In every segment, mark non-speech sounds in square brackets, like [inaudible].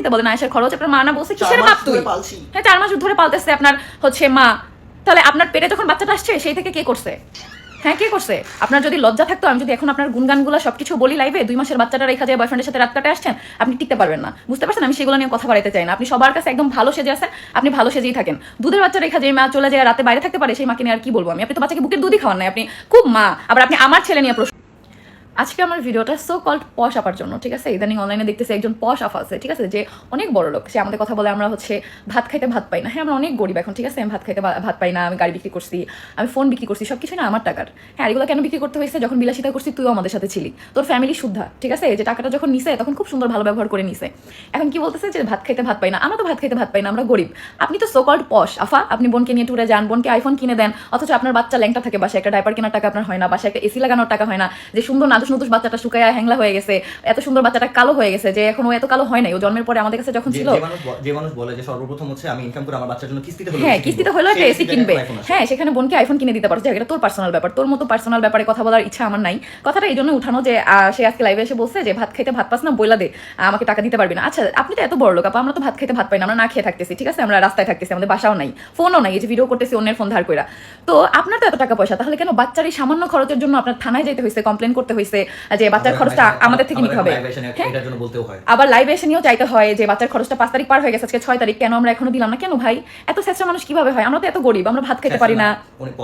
দিতে বলেন আয়েশার খরচ আপনার মা না বলছে কিসের বাপ তুই? হ্যাঁ চার মাস ধরে পালতেছে আপনার হচ্ছে মা। তাহলে আপনার পেটে যখন বাচ্চাটা আসছে সেই থেকে কে করছে? হ্যাঁ কে করছে? আপনার যদি লজ্জা থাকতো আমি যদি এখন আপনার গুনগানগুলো সবকিছু বলি লাইভে দুই মাসের বাচ্চাটা রেখা যায় বয়ফ্রেন্ডের সাথে রাত কাটে আসছেন আপনি টিকতে পারবেন না। বুঝতে পারছেন? আমি সেগুলো নিয়ে কথা বাড়াইতে চাই না। আপনি সবার কাছে একদম ভালো সেজে আছেন আপনি ভালো সেজেই থাকেন। দুধের বাচ্চা রেখা যে মা চলে যায় রাতে বাইরে থাকতে পারে সেই মাকে নিয়ে আর কি বলব আমি? আপনি তো বাচ্চাকে বুকের দুধই খাওয়ান নাই আপনি খুব মা। আবার আপনি আমার ছেলে নিয়ে প্রশ্ন আজকে আমার ভিডিওটা সো কল্ড পশ আপার জন্য, ঠিক আছে? ইদানিং অনলাইনে দেখতেছি একজন পশ আফ আছে, ঠিক আছে? যে অনেক বড় লোক, সে আমাদের কথা বলে আমরা হচ্ছে ভাত খাইতে ভাত পাই না। হ্যাঁ আমরা অনেক গরিব এখন, ঠিক আছে? আমি ভাত খাইতে ভাত পাই না, আমি গাড়ি বিক্রি করছি, আমি ফোন বিক্রি করছি সব কিছু না আমার টাকার। হ্যাঁ এগুলো কেন বিক্রি করতে হয়েছে? যখন বিলাসিতা করছি, তুইও আমাদের সাথে ছিলি। তোর ফ্যামিলি শুদ্ধা, ঠিক আছে? যে টাকাটা যখন নিছে, তখন খুব সুন্দর ভালো ব্যবহার করে নিছে। এখন কি বলতেছে? যে ভাত খাইতে ভাত পাই না। আমরা তো ভাত খাইতে ভাত পাই না, আমরা গরিব। আপনি তো সো কল্ড পশ। আফা, আপনি বোনকে নিয়ে ট্যুরে যান, বোনকে আইফোন কিনে দেন, অথচ আপনার বাচ্চা ল্যাংটা থাকে, বাসায় একটা ডাইপার কেনার টাকা আপনার হয় না, বাসায় একটা এসি লাগানোর টাকা হয় না, যে সুন্দর নাদুস নদুস বাচ্চাটা শুকায় হ্যাংলা হয়ে গেছে এত সুন্দর বাচ্চাটা কালো হয়ে গেছে যে এখন ও এত কালো হয় নাই। ও জন্মের পরে আমাদের কাছে যখন ছিল যে মানুষ যে মানুষ বলে যে সর্বপ্রথম হচ্ছে আমি ইনকাম করে আমার বাচ্চার জন্য কিস্তিতে হলেও হ্যাঁ কিস্তিতে। হলেও একটা এসি কিনবে। হ্যাঁ সেখানে বোনকে আইফোন কিনে দিতে পারো। যে এটা তোর পার্সোনাল ব্যাপার। তোর মতো পার্সোনাল ব্যাপারে কথা বলার ইচ্ছা আমার নাই। কথাটা এই জন্য উঠানো যে সে আজকে লাইভে এসে বলছে যে ভাত খাইতে ভাত পাস না বইলা দে। আমাকে টাকা দিতে পারবি না। আচ্ছা আপনি তো এত বড় লোক আপা আমরা তো ভাত খাইতে ভাত পাই না আমরা না খেয়ে থাকতেছি ঠিক আছে? আমরা রাস্তায় থাকতেছি আমাদের বাসাও নাই ফোনও নাই এই যে ভিডিও করতেছি অন্যের ফোন ধার কইরা। তো আপনার তো এত টাকা পয়সা তাহলে কেন বাচ্চার এই সামান্য খরচের জন্য আপনার থানায় যেতে হয়েছে কমপ্লেন করতে হয়েছে যে বাচ্চার খরচটা আমাদের থেকে নিতে হবে। হ্যাঁ? আবার লাইভে এসে নিয়েও চাইতে হয় যে বাচ্চার খরচটা পাঁচ তারিখ পার হয়ে গেছে আজকে ছয় তারিখ কেন আমরা এখনও দিলাম না? কেন ভাই? এত চেষ্টা মানুষ কীভাবে হয়? আমরা তো এত গরিব আমরা ভাত খেতে পারি না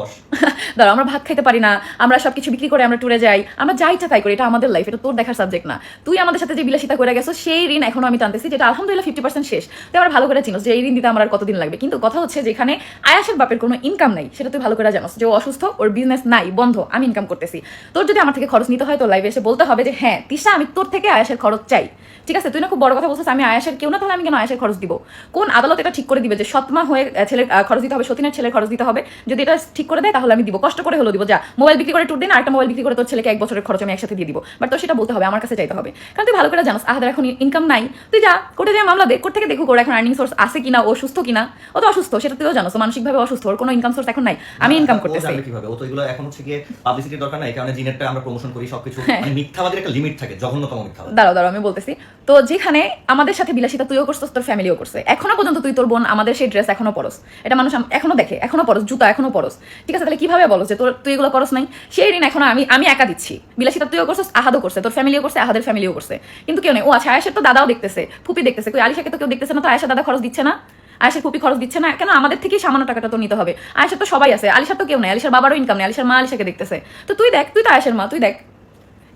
[laughs] দাঁড়া আমরা ভাত খেতে পারি না আমরা সবকিছু বিক্রি করে আমরা ট্যুরে যাই আমরা যা ইচ্ছা তাই করি এটা আমাদের লাইফ এটা তোর দেখার সাবজেক্ট না। তুই আমাদের সাথে যে বিলাসিতা করে গেছো সেই ঋণ এখনও আমি টানতেছি যেটা আলহামদুলিল্লাহ ফিফটি পার্সেন্ট শেষ। তুই আমার ভালো করে চিনোস যে এই ঋণ দিতে আমার আর কতদিন লাগবে? কিন্তু কথা হচ্ছে যেখানে আয়াসের বাপের কোনো ইনকাম নাই সেটা তুই ভালো করে জানোস যে ও অসুস্থ ওর বিজনেস নাই বন্ধ আমি ইনকাম করতেছি। তোর যদি আমার থেকে খরচ নিতে হয় তো লাইভে এসে বলতে হবে যে হ্যাঁ তিশা আমি তোর থেকে আয়াসের খরচ চাই। ঠিক আছে? তুই না খুব বড় কথা বলছিস আমি আয়াসের কেউ না তাহলে আমি কেন আয়াসের খরচ দিব? কোন আদালত এটা ঠিক করে দিবে যে সৎমা হয়ে ছেলের খরচ দিতে হবে সতীনের ছেলের খরচ দিতে হবে। যদি এটা ঠিক করে দেয় তাহলে আমি দিব। কষ্ট করে হলো দিব। যা মোবাইল বিক্রি করে টুর দিন আরেকটা মোবাইল বিক্রি করে তোর ছেলেকে এক বছরের খরচ আমি একসাথে দিয়ে দিব। বাট তোর সেটা বলতে হবে আমার কাছে চাইতে হবে। কারণ তুই ভালো করে জানোস আহাদের এখন ইনকাম নাই। তুই যা কোর্টে যা মামলা দে কোর্ট থেকে দেখুক ওর এখন আর্নিং সোর্স আছে কিনা ও সুস্থ কিনা। ও তো অসুস্থ সেটা তুইও জানোস ও মানসিকভাবে অসুস্থ ওর কোনো ইনকাম সোর্স এখন নাই। আমি ইনকাম করতেছি। জানবে কীভাবে ও তো এগুলো এখন হচ্ছে গিয়ে পাবলিসিটির দরকার নাই কারণে জিনেরটা আমরা প্রমোশন করি মানে একটা লিমিট থাকে, জঘন্যতম দাঁড়াও দাঁড়াও, আমি বলতেছি। তো যেখানে আমাদের সাথে বিলাসিতা তুইও করছিস, তোর ফ্যামিলিও করছে। এখনও পর্যন্ত তুই তোর বোন, আমাদের সেই ড্রেস এখনও পরস। এটা মানুষ এখনও দেখে, এখনও পরস, জুতা এখনও পরস। ঠিক আছে, তাহলে কীভাবে বলো যে তোর তুই এগুলো করস নাই? সেই ঋণ আমি আমি একা দিচ্ছি। বিলাসিতা তুইও করছিস, আহাদও করছে, তোর ফ্যামিলিও করছে, আহাদের ফ্যামিলিও করছে। কিন্তু কেউ নেই। ও আয়েশের তো দাদাও দেখতেছে, ফুপি দেখতেছে। কই আলিশাকে তো কেউ দেখতেছে না, তো আয়েশা দাদা খরচ দিচ্ছে না? আয়েশার ফুপি খরচ দিচ্ছে না? কেন আমাদের থেকেই সামান্য টাকাটা তো নিতে হবে। আয়েশার তো সবাই আছে, আলিশার তো কেউ নেই, আলিশার বাবারও ইনকাম নেই, আলিশার মা আলিশাকে দেখতেছে। তো তুই দেখ, তুই তো আয়েশের মা, তুই দেখ।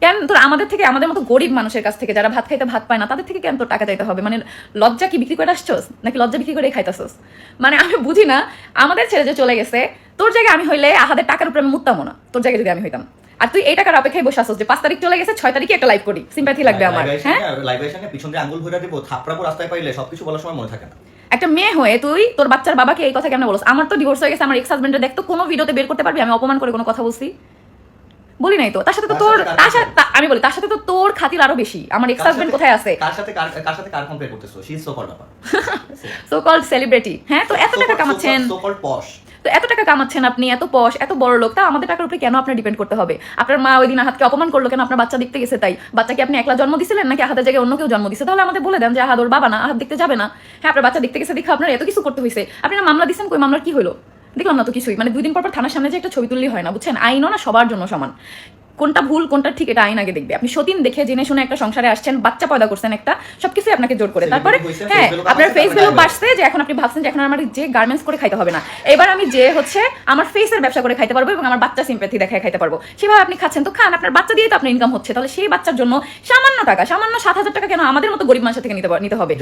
কেন? তোর আমাদের থেকে আমাদের মতো গরিব মানুষের কাছ থেকে যারা ভাত খাইতে ভাত পায় না তাদের থেকে কেন তোর টাকা চাইতে হবে? মানে লজ্জা কি বিক্রি করে আসছোস? নাকি লজ্জা বিক্রি করে খাইতাছোস? মানে আমি বুঝি না আমাদের ছেলে যে চলে গেছে তোর জায়গায় আমি হইলে আহাদের টাকার উপরে আমি মুততামও না তোর জায়গায় যদি আমি হইতাম। আর তুই এই টাকার অপেক্ষায় বসে আসছিস যে পাঁচ তারিখ চলে গেছে ছয় তারিখে একটা লাইভ করি সিম্প্যাথি লাগবে আমার হ্যাঁ? পিছন দিয়ে আঙ্গুল ভরে দিব থাপড়াবো রাস্তায় পাইলে সবকিছু বলার সময় মনে থাকে না। একটা মেয়ে হয়ে তুই তোর বাচ্চার বাবাকে এই কথা কেন বলছ আমার তো ডিভোর্স হয়ে গেছে আমার এক্স হাজবেন্ডে দেখতো কোনো ভিডিওতে বের করতে পারবি? আমি অপমান করে কোনো কথা বলছি? বলি নাই তো তার সাথে তো তোর তার সাথে আমি বলি তার সাথে তো তোর খাতির আরও বেশি। আমার এক্স হাজবেন্ড কোথায় আছে? কার সাথে কার সাথে কার কম্পেয়ার করতেছো? শি ইজ সো কল্ড ব্যাপার সো কল্ড সেলিব্রিটি হ্যাঁ তো এত টাকা কামাচ্ছেন। সো কল্ড পশ তো এত টাকা কামাচ্ছেন আপনি এত পশ এত বড় লোক তা আমাদের টাকার উপরে কেন আপনার ডিপেন্ড করতে হবে? আপনার মা ওই দিন আহাতকে অপমান করল কেন? আপনার বাচ্চা দেখতে গেছে তাই। বাচ্চাকে আপনি একলা জন্ম দিছিলেন নাকি আহাদের জায়গায় অন্য কেউ জন্ম দিছে? তাহলে আমাদের বলে দেন যে আহাদ ওর বাবা না আহাদ দেখতে যাবে না। হ্যাঁ আপনার বাচ্চা দেখতে গেছে দেখে আপনার এত কিছু করতে হয়েছে আপনি মামলা দিচ্ছেন কই মামলার কি হলো দেখলাম না তো কিছুই। মানে দুই দিন পর পর থানার সামনে যে একটা ছবি তুললি হয় না, বুঝছেন? আইনও না সবার জন্য সমান। কোনটা ভুল কোনটা ঠিক এটা আইন আগে দেখবে। আপনি সতীন দেখে জেনে শুনে একটা সংসারে আসছেন বাচ্চা পয়দা করছেন একটা সবকিছু আপনাকে জোর করে। তারপরে হ্যাঁ আপনার ফেস ভ্যালু বাড়ছে যে এখন আপনি ভাবছেন যে এখন আমার যে গার্মেন্টস করে খাইতে হবে না। এবার আমি যে হচ্ছে আমার ফেসের ব্যবসা করে খাইতে পারব এবং আমার বাচ্চা সিম্প্যাথি দেখায় খাইতে পারব। সেভাবে আপনি খাচ্ছেন তো খান আপনার বাচ্চা দিয়ে তো আপনার ইনকাম হচ্ছে। তাহলে সেই বাচ্চার জন্য সামান্য টাকা সামান্য সাত হাজার টাকা কেন আমাদের মতো গরিব মানুষের থেকে নিতে নিতে হবে?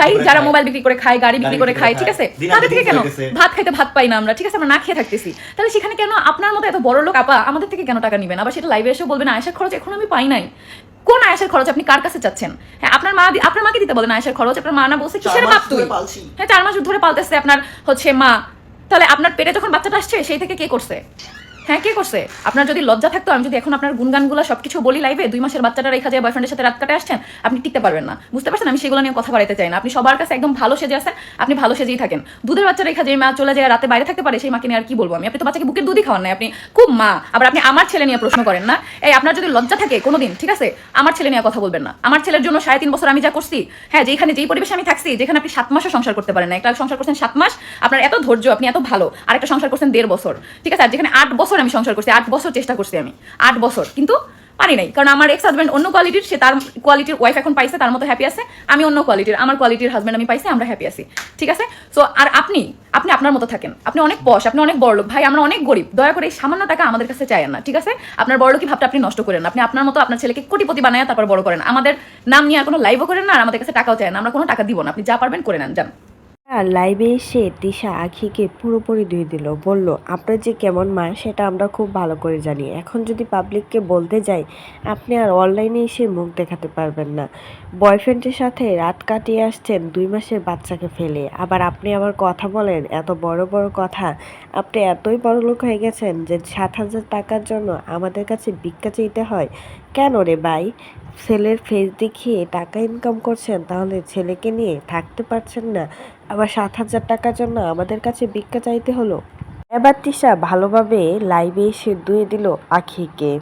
ভাই যারা মোবাইল বিক্রি করে খায় গাড়ি বিক্রি করে খায় ঠিক আছে? তাদের থেকে কেন ভাত খাইতে ভাত পাই না আমরা? ঠিক আছে আমরা না খেয়ে থাকতেছি। তাহলে সেখানে কেন আপনার মতো এত বড় লোক আপা আমাদের থেকে কেন টাকা নিবেন? আবার সেটা লাইভে এসে বলবেন আয়সার খরচ এখন আমি পাই নাই। কোন আয়সার খরচ আপনি কার কাছে চাচ্ছেন? হ্যাঁ আপনার মা আপনার মাকে দিতে বলেন আয়সার খরচ আপনার মা না বলছে কিসের বাপ তুই। হ্যাঁ চার মাস ধরে পালতেছে আপনার হচ্ছে মা। তাহলে আপনার পেটে যখন বাচ্চাটা আসছে সেই থেকে কে করছে? হ্যাঁ কে করছে? আপনার যদি লজ্জা থাকতো, আমি যদি এখন আপনার গুনগানগুলো সবকিছু বলি লাইভে দুই মাসের বাচ্চাটা রেখা যায় বয়ফ্রেন্ডের সাথে রাত কাটে আসছেন, আপনি টিকতে পারবেন না। বুঝতে পারছেন? আমি সেগুলো নিয়ে কথা বাড়াইতে চাই না। আপনি সবার কাছে একদম ভালো সেজে আছেন, আপনি ভালো সেজেই থাকেন। দুধের বাচ্চা রেখা যে মা চলে যায়, রাতে বাইরে থাকতে পারে, সেই মাকে নিয়ে আর কি বলব আমি? আপনি তো বাচ্চাকে বুকের দুধই খাওয়ান নাই, আপনি খুব মা। আবার আপনি আমার ছেলে নিয়ে প্রশ্ন করেন না। এই, আপনার যদি লজ্জা থাকে কোনোদিন, ঠিক আছে? আমার ছেলে নিয়ে কথা বলবেন না। আমার ছেলের জন্য সাড়ে তিন বছর আমি যা করছি হ্যাঁ যেখানে যেই পরিবেশে আমি থাকছি, যেখানে আপনি সাত মাসও সংসার করতে পারেন না। একটা সংসার করছেন সাত মাস, আপনার এত ধৈর্য, আপনি এত ভালো আর একটা সংসার করছেন দেড় বছর, ঠিক আছে? আর যেখানে আট বছর আমি সংসার করছি, আট বছর চেষ্টা করছি আমি, আট বছর, কিন্তু পারি নাই। কারণ আমার এক্স হাজব্যান্ড অন্য কোয়ালিটির সে তার কোয়ালিটির ওয়াইফ এখন পাইছে, তার মতো হ্যাপি আছে, আমি অন্য কোয়ালিটির আমার কোয়ালিটির হাজব্যান্ড আমি পাইছি, আমরা হ্যাপি আছি, ঠিক আছে? সো আর আপনি আপনি আপনার মতো থাকেন, আপনি অনেক পশ আপনি অনেক বড় লোক, ভাই, আমরা অনেক গরিব, দয়া করে এই সামান্য টাকা আমাদের কাছে চাইয়েন না, ঠিক আছে? আপনার বড় লোকই ভাবটা আপনি নষ্ট করেন আপনি আপনার মতো আপনার ছেলেকে কোটিপতি বানায় তারপর বড় করেন আমাদের নাম নিয়ে আর কোনো লাইভও করেন না, আর আমাদের কাছে টাকাও চায় না, আমরা কোনো টাকা দিব না, আপনি যা পারবেন করে নেন, যান। আর লাইভে এসে তিশা আখিকে পুরোপুরি ধুয়ে দিল। বলল, আপনার যে কেমন মা, সেটা আমরা খুব ভালো করে জানি। এখন যদি পাবলিককে বলতে যাই, আপনি আর অনলাইনে এসে মুখ দেখাতে পারবেন না। বয়ফ্রেন্ডের সাথে রাত কাটিয়ে আসছেন দুই মাসের বাচ্চাকে ফেলে। আবার আপনি আবার কথা বলেন, এত বড় বড় কথা। আপনি এতই বড় লোক হয়ে গেছেন যে সাত হাজার টাকার জন্য আমাদের কাছে ভিক্ষা চাইতে হয়। কেন রে ভাই? ছেলের ফেস দেখিয়ে টাকা ইনকাম করছেন, তাহলে ছেলেকে নিয়ে থাকতে পারছেন না। আবার সাত হাজার টাকার জন্য আমাদের কাছে ভিক্ষা চাইতে হলো। এবার তিশা ভালোভাবে লাইভে এসে ধুয়ে দিল আখিকে।